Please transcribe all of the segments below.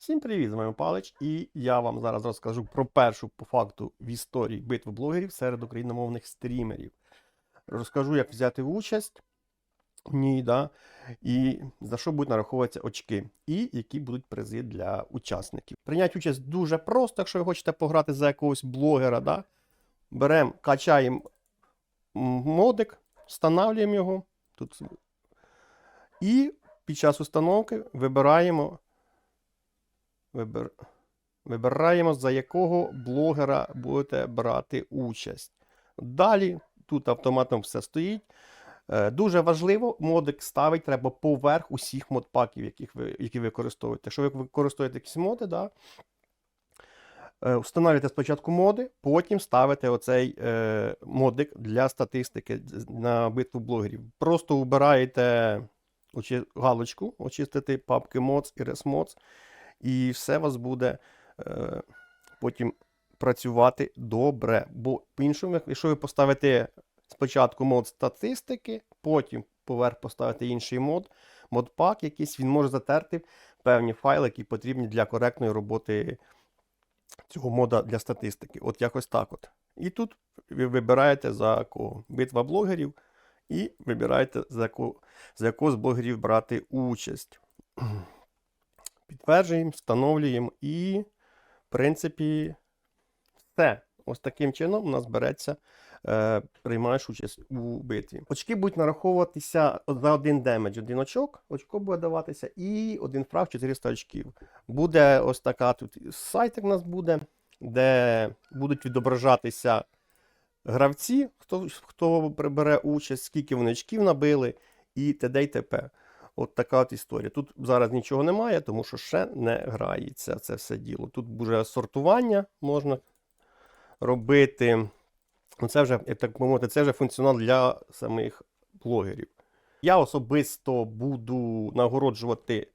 Всім привіт, з вами Палич, і я вам зараз розкажу про першу по факту в історії битву блогерів серед україномовних стрімерів. Розкажу, як взяти участь в ній, да, і за що будуть нараховуватися очки, і які будуть призи для учасників. Прийняти участь дуже просто, якщо ви хочете пограти за якогось блогера. Да, Беремо, качаємо модик, встановлюємо його. Тут. І під час установки вибираємо Вибир... Вибираємо, за якого блогера будете брати участь. Далі тут автоматом все стоїть. Е, Дуже важливо, модик ставить треба поверх усіх модпаків, яких ви, які ви використовуєте. Якщо ви використовуєте якісь моди, да, е, встановлюєте спочатку моди, потім ставите оцей е, модик для статистики на битву блогерів. Просто убираєте очі- галочку, очистити папки mods і resmods, і все у вас буде е, потім працювати добре. Бо по-іншому, якщо ви поставите спочатку мод статистики, потім поверх поставите інший мод, модпак якийсь, він може затерти певні файли, які потрібні для коректної роботи цього мода для статистики. От якось так от. І тут ви вибираєте за кого? Битва блогерів, і вибираєте за кого, за якого з блогерів брати участь. Підтверджуємо, встановлюємо і, в принципі, все. Ось таким чином у нас береться, е, приймаєш участь у битві. Очки будуть нараховуватися за один демедж, один очок, очко буде даватися, і один фраг 400 очків. Буде ось така тут сайтик у нас буде, де будуть відображатися гравці, хто, хто прибере участь, скільки вони очків набили, і т.д. і т.п. От така от історія. Тут зараз нічого немає, тому що ще не грається це все діло. Тут вже сортування можна робити. Ну, Це вже, як так мовити, це вже функціонал для самих блогерів. Я особисто буду нагороджувати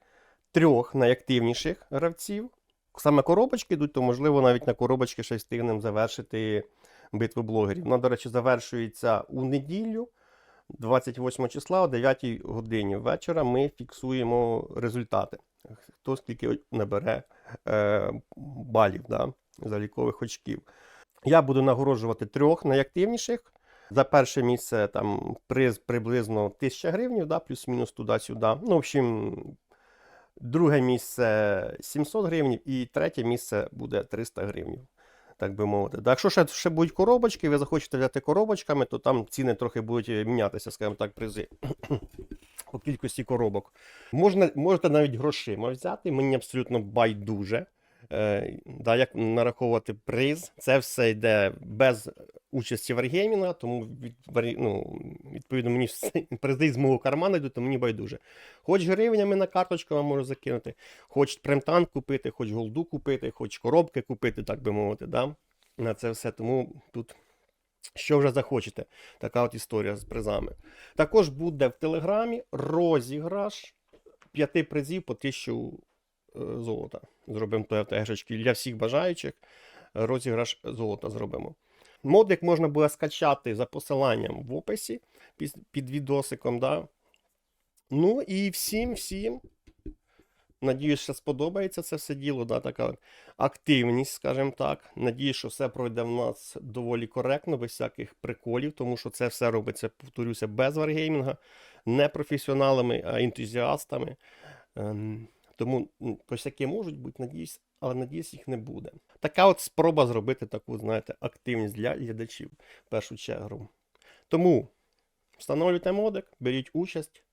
трьох найактивніших гравців. Саме коробочки йдуть, то можливо навіть на коробочки ще встигнемо завершити битву блогерів. Вона, до речі, завершується у неділю. 28 числа о 9 годині вечора ми фіксуємо результати. Хто скільки набере е, балів, да, залікових очків. Я буду нагороджувати трьох найактивніших. За перше місце там приз приблизно 1000 гривень, да, плюс-мінус туди-сюди. Ну, в общем, друге місце 700 гривень і третє місце буде 300 гривень так би мовити. Так, якщо ще, ще будуть коробочки, ви захочете взяти коробочками, то там ціни трохи будуть е, мінятися, скажімо так, призи по кількості коробок. Можна, можете навіть грошима взяти, мені абсолютно байдуже. Е, да, як нараховувати приз. Це все йде без участі варгеймінга, тому ну, відповідно мені призи з мого карману йдуть, то мені байдуже. Хоч гривнями на карточку вам можу закинути, хоч премтанк купити, хоч голду купити, хоч коробки купити, так би мовити. Да? На це все. Тому тут що вже захочете. Така от історія з призами. Також буде в Телеграмі розіграш п'яти призів по тисячу е, золота. Зробимо ТФТшечки для всіх бажаючих. Розіграш золота зробимо. Модик можна буде скачати за посиланням в описі під, під відосиком. Да? Ну і всім, всім. Надіюсь, що сподобається це все діло, да, така активність, скажімо так. Надіюсь, що все пройде в нас доволі коректно, без всяких приколів, тому що це все робиться, повторюся, без варгеймінга, не професіоналами, а ентузіастами. Тому м, косяки можуть бути, надіюсь, але надіюсь, їх не буде. Така от спроба зробити таку, знаєте, активність для глядачів в першу чергу. Тому встановлюйте модик, беріть участь.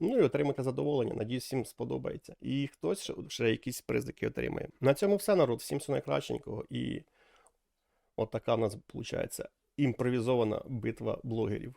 Ну і отримайте задоволення. Надіюсь, всім сподобається. І хтось ще, ще якісь призики отримає. На цьому все, народ. Всім всього найкращенького. І от така в нас виходить імпровізована битва блогерів.